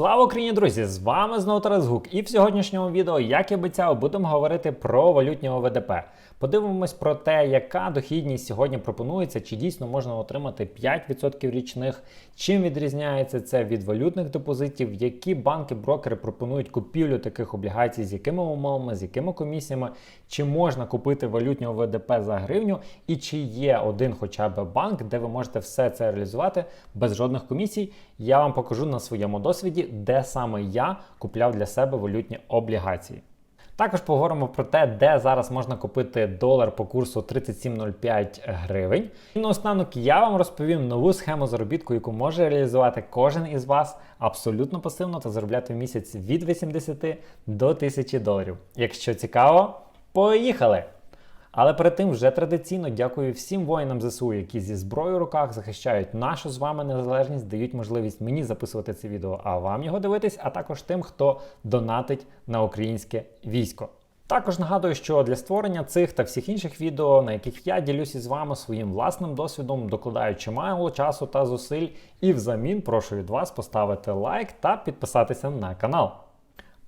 Слава Україні, друзі! З вами знову Тарас Гук. І в сьогоднішньому відео, як і обіцяв, будемо говорити про валютні ОВДП. Подивимось про те, яка дохідність сьогодні пропонується, чи дійсно можна отримати 5% річних, чим відрізняється це від валютних депозитів, які банки-брокери пропонують купівлю таких облігацій, з якими умовами, з якими комісіями, чи можна купити валютні ОВДП за гривню, і чи є один хоча б банк, де ви можете все це реалізувати без жодних комісій. Я вам покажу на своєму досвіді, де саме я купляв для себе валютні облігації. Також поговоримо про те, де зараз можна купити долар по курсу 37,05 гривень. І наостанок я вам розповім нову схему заробітку, яку може реалізувати кожен із вас абсолютно пасивно та заробляти в місяць від 80 до 1000 доларів. Якщо цікаво, поїхали! Але перед тим вже традиційно дякую всім воїнам ЗСУ, які зі зброєю в руках захищають нашу з вами незалежність, дають можливість мені записувати це відео, а вам його дивитись, а також тим, хто донатить на українське військо. Також нагадую, що для створення цих та всіх інших відео, на яких я ділюся з вами своїм власним досвідом, докладаю чимало часу та зусиль, і взамін прошу від вас поставити лайк та підписатися на канал.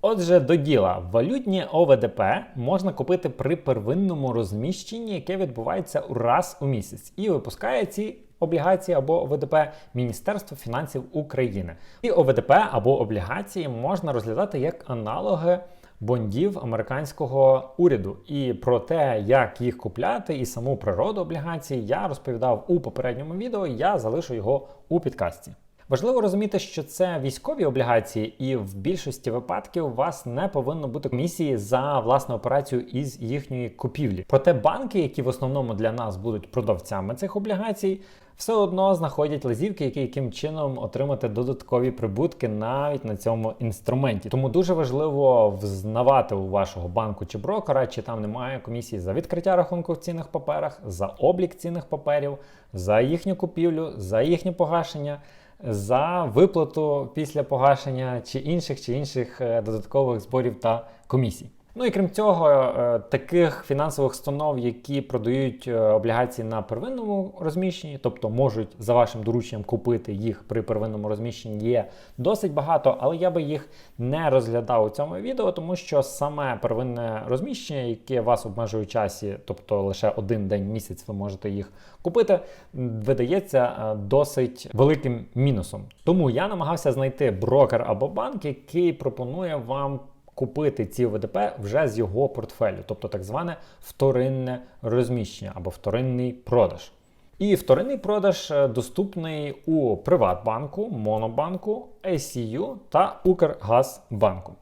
Отже, до діла, валютні ОВДП можна купити при первинному розміщенні, яке відбувається раз у місяць, і випускає ці облігації або ОВДП Міністерство фінансів України. І ОВДП або облігації можна розглядати як аналоги. Бондів американського уряду і про те, як їх купляти, і саму природу облігацій я розповідав у попередньому відео. Я залишу його у підкасті. Важливо розуміти, що це військові облігації, і в більшості випадків у вас не повинно бути комісії за власну операцію із їхньої купівлі. Проте банки, які в основному для нас будуть продавцями цих облігацій, все одно знаходять лазівки, які яким чином отримати додаткові прибутки навіть на цьому інструменті. Тому дуже важливо взнавати у вашого банку чи брокера, чи там немає комісії за відкриття рахунку в цінних паперах, за облік цінних паперів, за їхню купівлю, за їхнє погашення за виплату після погашення чи інших чи інших е, додаткових зборів та комісій. Ну і крім цього, е, таких фінансових установ, які продають е, облігації на первинному розміщенні, тобто можуть за вашим дорученням купити їх при первинному розміщенні, є досить багато, але я би їх не розглядав у цьому відео, тому що саме первинне розміщення, яке вас обмежує у часі, тобто лише один день місяць, ви можете їх купити, видається е, досить великим мінусом. Тому я намагався знайти брокер або банк, який пропонує вам купити ці ВДП вже з його портфелю, тобто так зване вторинне розміщення або вторинний продаж. І вторинний продаж е, доступний у Приватбанку, Монобанку, ICU та Укргазбанку.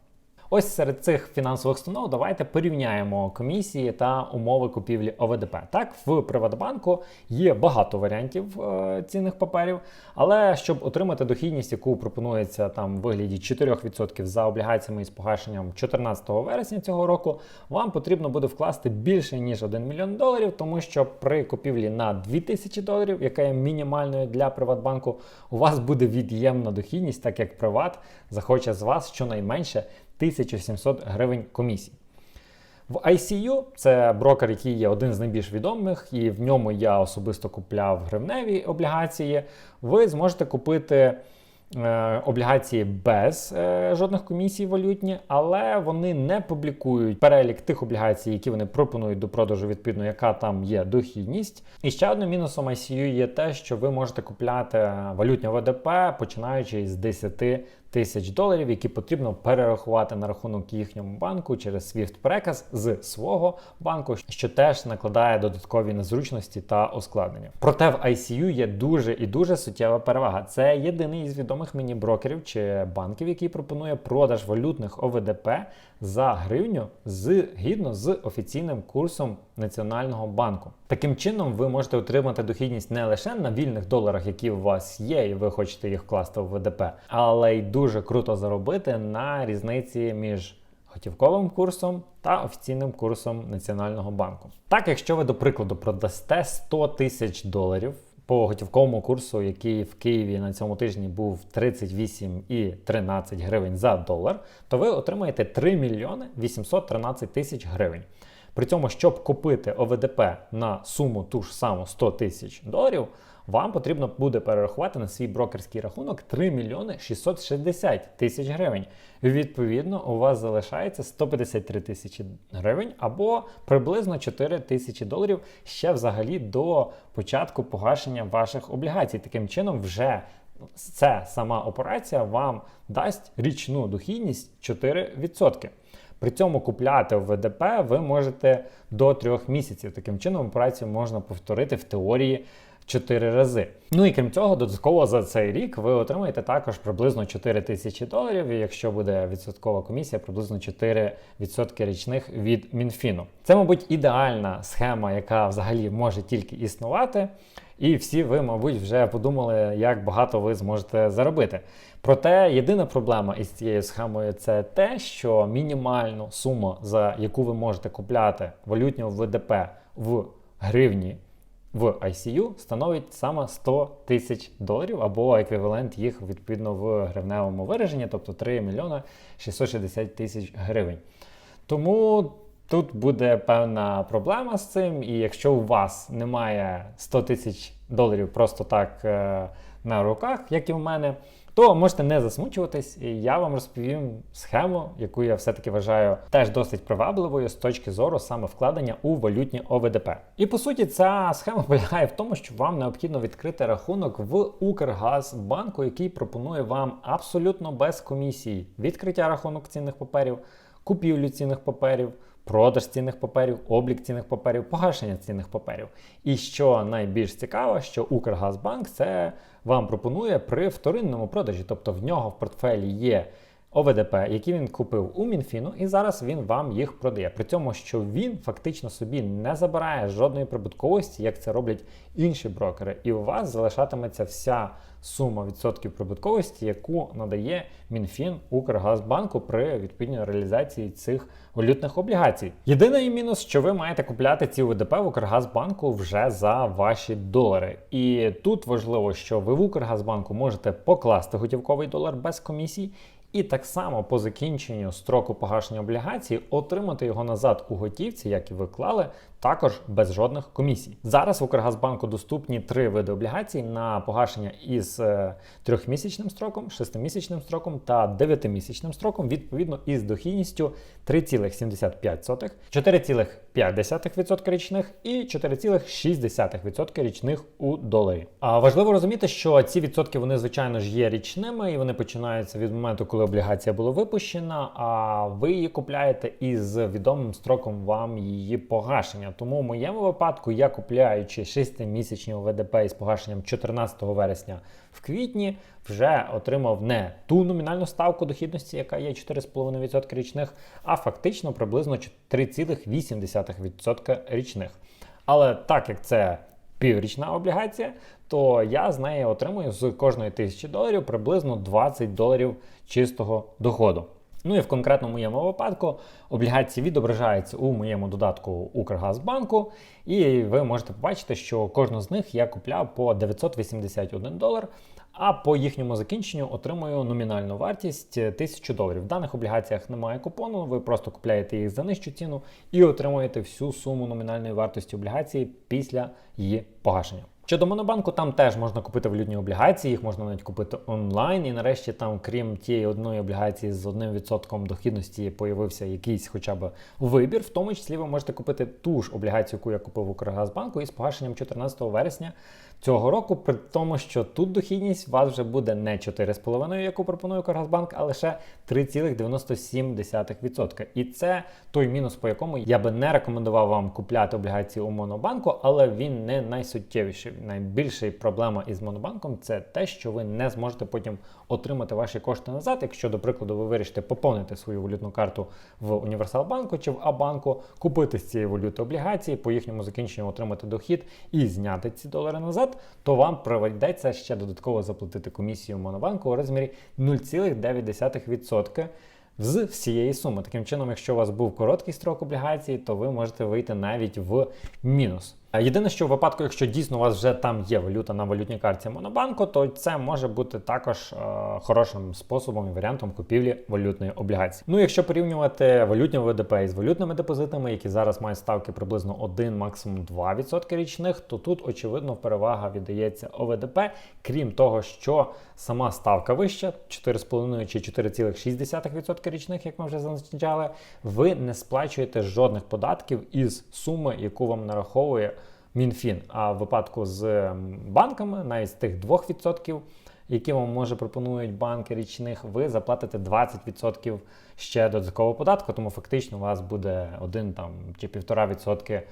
Ось серед цих фінансових установ давайте порівняємо комісії та умови купівлі ОВДП. Так, в Приватбанку є багато варіантів е, цінних паперів, але щоб отримати дохідність, яку пропонується там в вигляді 4% за облігаціями із погашенням 14 вересня цього року, вам потрібно буде вкласти більше ніж 1 мільйон доларів, тому що при купівлі на 2000 доларів, яка є мінімальною для Приватбанку, у вас буде від'ємна дохідність, так як Приват захоче з вас щонайменше 1700 гривень комісій. В ICU це брокер, який є один з найбільш відомих, і в ньому я особисто купляв гривневі облігації. Ви зможете купити Е, облігації без е, жодних комісій валютні, але вони не публікують перелік тих облігацій, які вони пропонують до продажу, відповідно, яка там є дохідність. І ще одним мінусом ICU є те, що ви можете купляти валютні ВДП, починаючи з 10 тисяч доларів, які потрібно перерахувати на рахунок їхньому банку через swift переказ з свого банку, що теж накладає додаткові незручності та ускладнення. Проте в ICU є дуже і дуже суттєва перевага. Це єдиний із відомих мені брокерів чи банків, який пропонує продаж валютних ОВДП за гривню згідно з офіційним курсом Національного банку. Таким чином, ви можете отримати дохідність не лише на вільних доларах, які у вас є, і ви хочете їх вкласти в ВДП, але й дуже круто заробити на різниці між готівковим курсом та офіційним курсом Національного банку. Так, якщо ви, до прикладу, продасте 100 тисяч доларів по готівковому курсу, який в Києві на цьому тижні був 38 і 13 гривень за долар, то ви отримаєте 3 мільйони 813 тисяч гривень. При цьому, щоб купити ОВДП на суму ту ж саму 100 тисяч доларів, вам потрібно буде перерахувати на свій брокерський рахунок 3 мільйони 660 тисяч гривень. Відповідно, у вас залишається 153 тисячі гривень або приблизно 4 тисячі доларів ще взагалі до початку погашення ваших облігацій. Таким чином, вже ця сама операція вам дасть річну дохідність 4%. При цьому купляти в ВДП ви можете до трьох місяців. Таким чином, операцію можна повторити в теорії 4 рази. Ну і крім цього, додатково за цей рік ви отримаєте також приблизно 4 тисячі доларів. Якщо буде відсоткова комісія, приблизно 4% річних від Мінфіну. Це, мабуть, ідеальна схема, яка взагалі може тільки існувати. І всі ви, мабуть, вже подумали, як багато ви зможете заробити. Проте єдина проблема із цією схемою це те, що мінімальну суму, за яку ви можете купляти валютнього ВДП в гривні в ICU, становить саме 100 тисяч доларів або еквівалент їх відповідно в гривневому вираженні, тобто 3 мільйона 660 тисяч гривень. Тому Тут буде певна проблема з цим, і якщо у вас немає 100 тисяч доларів просто так е, на руках, як і в мене, то можете не засмучуватись, і я вам розповім схему, яку я все-таки вважаю теж досить привабливою з точки зору саме вкладення у валютні ОВДП. І по суті, ця схема полягає в тому, що вам необхідно відкрити рахунок в Укргазбанку, який пропонує вам абсолютно без комісії відкриття рахунок цінних паперів, купівлю цінних паперів продаж цінних паперів, облік цінних паперів, погашення цінних паперів. І що найбільш цікаво, що Укргазбанк це вам пропонує при вторинному продажі, тобто в нього в портфелі є. ОВДП, які він купив у Мінфіну, і зараз він вам їх продає. При цьому, що він фактично собі не забирає жодної прибутковості, як це роблять інші брокери, і у вас залишатиметься вся сума відсотків прибутковості, яку надає МінФін Укргазбанку при відповідній реалізації цих валютних облігацій. Єдиний мінус, що ви маєте купляти ці ВДП в Укргазбанку вже за ваші долари. І тут важливо, що ви в Укргазбанку можете покласти готівковий долар без комісій. І так само по закінченню строку погашення облігацій отримати його назад у готівці, як і ви клали, також без жодних комісій. Зараз в Укргазбанку доступні три види облігацій на погашення із е, трьохмісячним строком, шестимісячним строком та дев'ятимісячним строком, відповідно із дохідністю 3,75, 4,5% річних і 4,6% річних у доларі. А важливо розуміти, що ці відсотки вони звичайно ж є річними і вони починаються від моменту, коли облігація була випущена. А ви її купляєте із відомим строком вам її погашення. Тому в моєму випадку я купляючи 6-місячні ОВДП із погашенням 14 вересня в квітні, вже отримав не ту номінальну ставку дохідності, яка є 4,5% річних, а фактично приблизно 3,8% річних. Але так як це піврічна облігація, то я з неї отримую з кожної тисячі доларів приблизно 20 доларів чистого доходу. Ну і в конкретному моєму випадку облігації відображаються у моєму додатку Укргазбанку, і ви можете побачити, що кожну з них я купляв по 981 долар, а по їхньому закінченню отримую номінальну вартість 1000 доларів. В даних облігаціях немає купону, ви просто купляєте їх за нижчу ціну і отримуєте всю суму номінальної вартості облігації після її погашення. Щодо Монобанку, там теж можна купити валютні облігації, їх можна навіть купити онлайн. І нарешті, там, крім тієї одної облігації з одним відсотком дохідності, появився якийсь хоча б вибір. В тому числі ви можете купити ту ж облігацію, яку я купив у Укргазбанку, із погашенням 14 вересня цього року, при тому, що тут дохідність у вас вже буде не 4,5, яку пропонує Укргазбанк, а лише 3,97%. І це той мінус, по якому я би не рекомендував вам купляти облігації у Монобанку, але він не найсуттєвіший. Найбільша проблема із Монобанком це те, що ви не зможете потім отримати ваші кошти назад. Якщо, до прикладу, ви вирішите поповнити свою валютну карту в Універсалбанку чи в Абанку, купити з цієї валюти облігації, по їхньому закінченню отримати дохід і зняти ці долари назад, то вам проведеться ще додатково заплатити комісію Монобанку у розмірі 0,9% з всієї суми. Таким чином, якщо у вас був короткий строк облігації, то ви можете вийти навіть в мінус. Е, Єдине, що в випадку, якщо дійсно у вас вже там є валюта на валютній карті Монобанку, то це може бути також е, хорошим способом і варіантом купівлі валютної облігації. Ну, якщо порівнювати валютні ВДП із валютними депозитами, які зараз мають ставки приблизно 1, максимум 2% річних, то тут очевидно перевага віддається ОВДП, крім того, що сама ставка вища 4,5 чи 4,6% річних, як ми вже зазначали, ви не сплачуєте жодних податків із суми, яку вам нараховує МінФін. А в випадку з банками, навіть з тих 2%, які вам може пропонують банки річних, ви заплатите 20% ще додаткового податку, тому фактично у вас буде 1 там чи 1,5% е,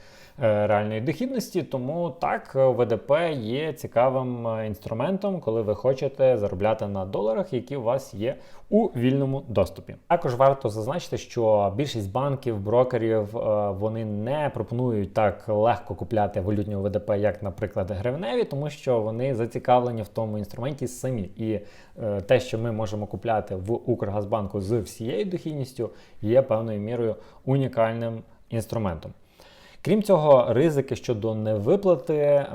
реальної дохідності. Тому так, ВДП є цікавим е, інструментом, коли ви хочете заробляти на доларах, які у вас є у вільному доступі. Також варто зазначити, що більшість банків, брокерів е, вони не пропонують так легко купляти валютні ВДП, як, наприклад, гривневі, тому що вони зацікавлені в тому інструменті самі. І е, те, що ми можемо купляти в Укргазбанку з всією дохідністю, є певною мірою унікальним інструментом. Крім цього, ризики щодо невиплати е,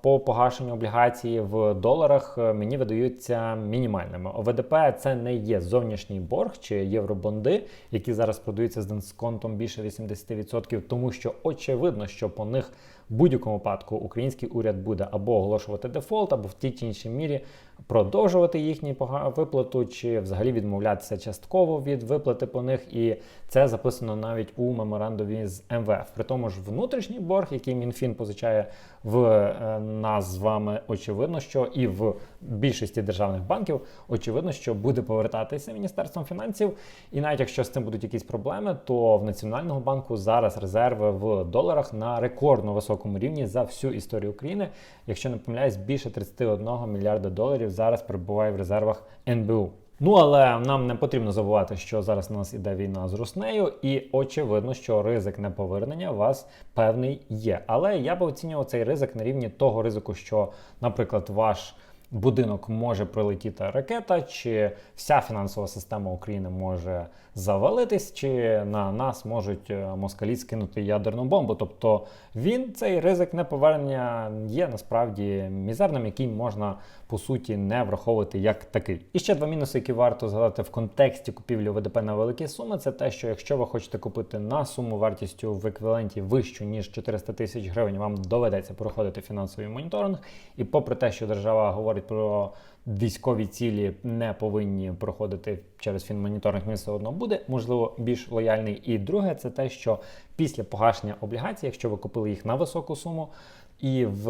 по погашенню облігації в доларах е, мені видаються мінімальними. ОВДП це не є зовнішній борг чи євробонди, які зараз продаються з дисконтом більше 80%, тому що очевидно, що по них в будь-якому випадку український уряд буде або оголошувати дефолт, або в тій чи іншій мірі продовжувати їхню виплату, чи взагалі відмовлятися частково від виплати по них. І це записано навіть у меморандумі з МВФ. При тому ж внутрішній борг, який МінФін позичає в е, нас з вами, очевидно, що і в більшості державних банків очевидно, що буде повертатися міністерством фінансів. І навіть якщо з цим будуть якісь проблеми, то в Національного банку зараз резерви в доларах на рекордно високому рівні за всю історію України. Якщо не помиляюсь, більше 31 мільярда доларів зараз перебуває в резервах НБУ. Ну але нам не потрібно забувати, що зараз у нас іде війна з Руснею, і очевидно, що ризик неповернення у вас певний є. Але я би оцінював цей ризик на рівні того ризику, що, наприклад, ваш будинок може прилетіти ракета, чи вся фінансова система України може завалитись, чи на нас можуть е, москалі скинути ядерну бомбу. Тобто він цей ризик неповернення є насправді мізерним, який можна по суті не враховувати як такий. І ще два мінуси, які варто згадати в контексті купівлі ВДП на великі суми, це те, що якщо ви хочете купити на суму вартістю в еквіваленті вищу ніж 400 тисяч гривень, вам доведеться проходити фінансовий моніторинг. І попри те, що держава говорить про військові цілі не повинні проходити через фінмоніторинг, він все одно буде, можливо, більш лояльний. І друге, це те, що після погашення облігацій, якщо ви купили їх на високу суму, і в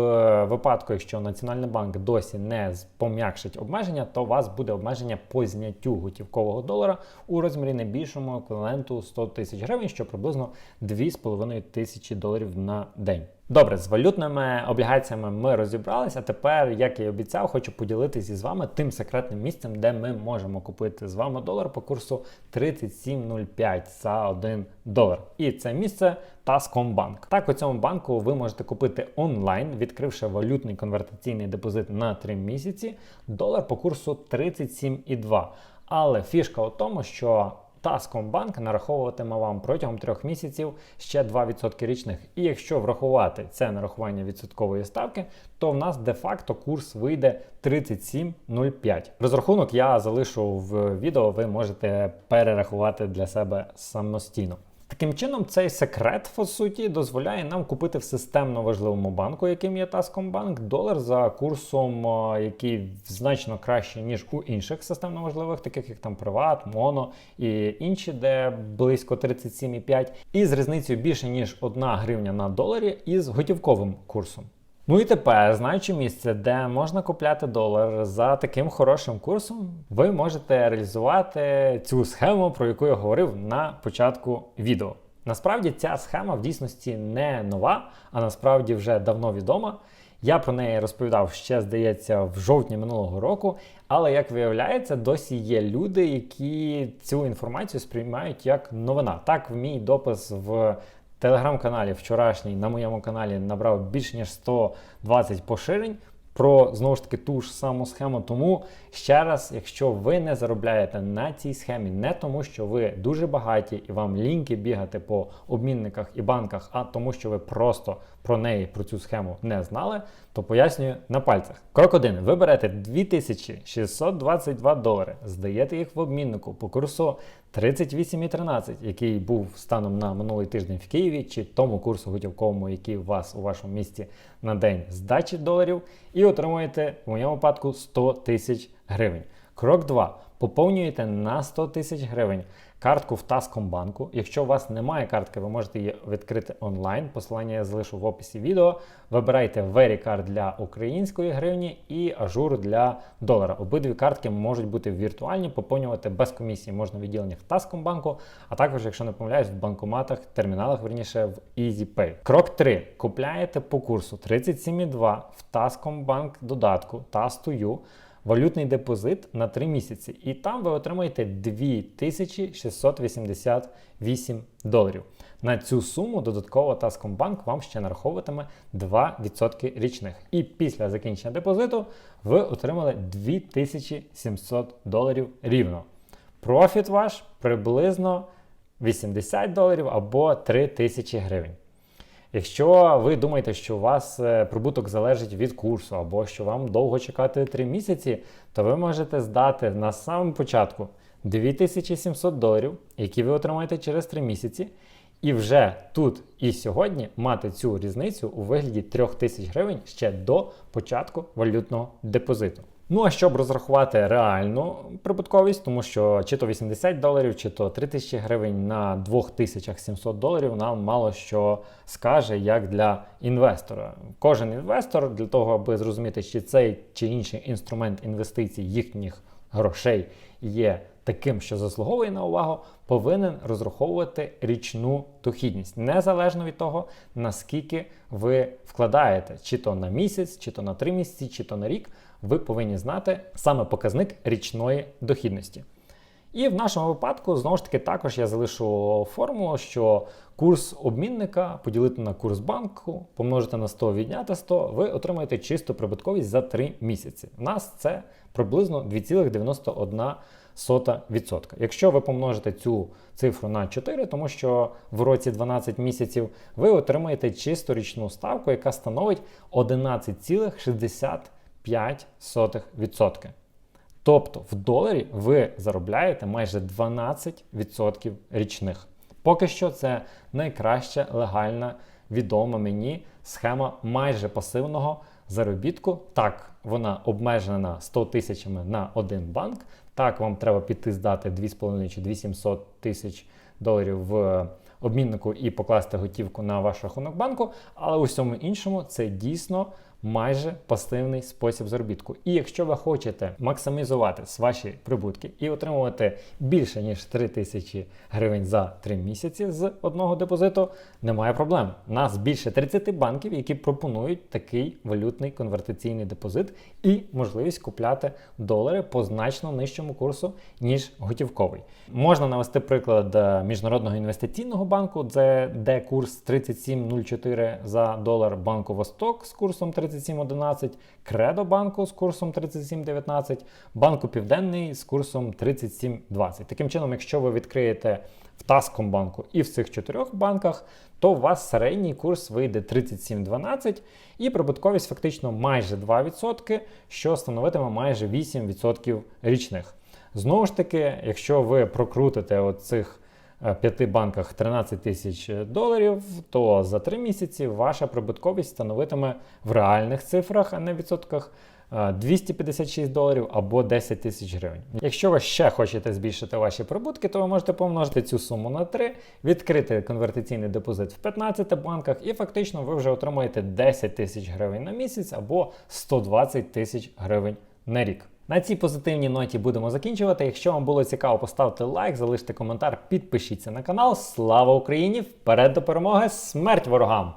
випадку, якщо Національний банк досі не пом'якшить обмеження, то у вас буде обмеження по зняттю готівкового долара у розмірі не більшому еквіваленту 100 тисяч гривень, що приблизно 2,5 тисячі доларів на день. Добре, з валютними облігаціями ми розібралися. Тепер, як і обіцяв, хочу поділитися з вами тим секретним місцем, де ми можемо купити з вами долар по курсу 37,05 за 1 долар. І це місце Таскомбанк. Так, у цьому банку ви можете купити онлайн, відкривши валютний конвертаційний депозит на 3 місяці, долар по курсу 37,2. Але фішка у тому, що Таскомбанк нараховуватиме вам протягом трьох місяців ще 2% річних. І якщо врахувати це нарахування відсоткової ставки, то в нас де-факто курс вийде 37,05. Розрахунок я залишу в відео, ви можете перерахувати для себе самостійно. Таким чином, цей секрет, по суті, дозволяє нам купити в системно важливому банку, яким є Таскомбанк, долар за курсом, який значно краще, ніж у інших системно важливих, таких як там Приват, Моно і інші, де близько 37,5, і з різницею більше ніж 1 гривня на доларі із готівковим курсом. Ну і тепер, знаючи місце, де можна купляти долар за таким хорошим курсом, ви можете реалізувати цю схему, про яку я говорив на початку відео. Насправді ця схема в дійсності не нова, а насправді вже давно відома. Я про неї розповідав ще, здається, в жовтні минулого року. Але як виявляється, досі є люди, які цю інформацію сприймають як новина. Так, в мій допис в телеграм-каналі вчорашній на моєму каналі набрав більш ніж 120 поширень. про знову ж таки ту ж саму схему. Тому ще раз, якщо ви не заробляєте на цій схемі, не тому, що ви дуже багаті і вам ліньки бігати по обмінниках і банках, а тому, що ви просто про неї, про цю схему не знали, то пояснюю на пальцях. Крок 1. Ви берете 2622 долари, здаєте їх в обміннику по курсу 38,13, який був станом на минулий тиждень в Києві, чи тому курсу готівковому, який у вас у вашому місті на день здачі доларів, і отримуєте в моєму випадку 100 тисяч гривень. Крок 2. Поповнюєте на 100 тисяч гривень картку в Таскомбанку. Якщо у вас немає картки, ви можете її відкрити онлайн. Посилання я залишу в описі відео. Вибирайте VeryCard для української гривні і ажур для долара. Обидві картки можуть бути віртуальні, поповнювати без комісії можна в відділеннях Таскомбанку, а також, якщо не помиляюсь, в банкоматах, терміналах, верніше в EasyPay. Крок 3. Купляєте по курсу 37,2 в Таскомбанк додатку Тастую валютний депозит на 3 місяці, і там ви отримаєте 2688 доларів. На цю суму додатково Таскомбанк вам ще нараховуватиме 2% річних. І після закінчення депозиту ви отримали 2700 доларів рівно. Профіт ваш приблизно 80 доларів або 3000 гривень. Якщо ви думаєте, що у вас е, прибуток залежить від курсу, або що вам довго чекати 3 місяці, то ви можете здати на самому початку 2700 доларів, які ви отримаєте через 3 місяці, і вже тут і сьогодні мати цю різницю у вигляді 3000 гривень ще до початку валютного депозиту. Ну а щоб розрахувати реальну прибутковість, тому що чи то 80 доларів, чи то 3000 гривень на 2700 доларів нам мало що скаже як для інвестора. Кожен інвестор для того, аби зрозуміти, чи цей чи інший інструмент інвестицій їхніх грошей є таким, що заслуговує на увагу, повинен розраховувати річну дохідність, незалежно від того, наскільки ви вкладаєте, чи то на місяць, чи то на три місяці, чи то на рік, ви повинні знати саме показник річної дохідності. І в нашому випадку, знову ж таки, також я залишу формулу, що курс обмінника поділити на курс банку, помножити на 100, відняти 100, ви отримаєте чисту прибутковість за 3 місяці. У нас це приблизно 2,91%. Якщо ви помножите цю цифру на 4, тому що в році 12 місяців, ви отримаєте чисту річну ставку, яка становить 11,65%. Тобто в доларі ви заробляєте майже 12% річних. Поки що це найкраща легальна відома мені схема майже пасивного заробітку. Так, вона обмежена 100 тисячами на один банк. Так, вам треба піти здати 2,5 чи 2700 тисяч доларів в обміннику і покласти готівку на ваш рахунок банку, але у всьому іншому це дійсно майже пасивний спосіб заробітку. І якщо ви хочете максимізувати ваші прибутки і отримувати більше ніж 3 тисячі гривень за 3 місяці з одного депозиту, немає проблем. Нас більше 30 банків, які пропонують такий валютний конвертаційний депозит і можливість купляти долари по значно нижчому курсу, ніж готівковий. Можна навести приклад е, міжнародного інвестиційного банку, де, де курс 37,04 за долар банку Восток з курсом 37,11, Кредо банку з курсом 37,19, банку Південний з курсом 37,20. Таким чином, якщо ви відкриєте в Таскомбанку і в цих чотирьох банках, то у вас середній курс вийде 37,12 і прибутковість фактично майже 2%, що становитиме майже 8% річних. Знову ж таки, якщо ви прокрутите оцих п'яти банках 13 тисяч доларів, то за 3 місяці ваша прибутковість становитиме в реальних цифрах, а не в відсотках. е, 256 доларів або 10 тисяч гривень. Якщо ви ще хочете збільшити ваші прибутки, то ви можете помножити цю суму на 3, відкрити конвертаційний депозит в 15 банках, і фактично ви вже отримаєте 10 тисяч гривень на місяць або 120 тисяч гривень на рік. На цій позитивній ноті будемо закінчувати. Якщо вам було цікаво, поставте лайк, залиште коментар, підпишіться на канал. Слава Україні! Вперед до перемоги! Смерть ворогам!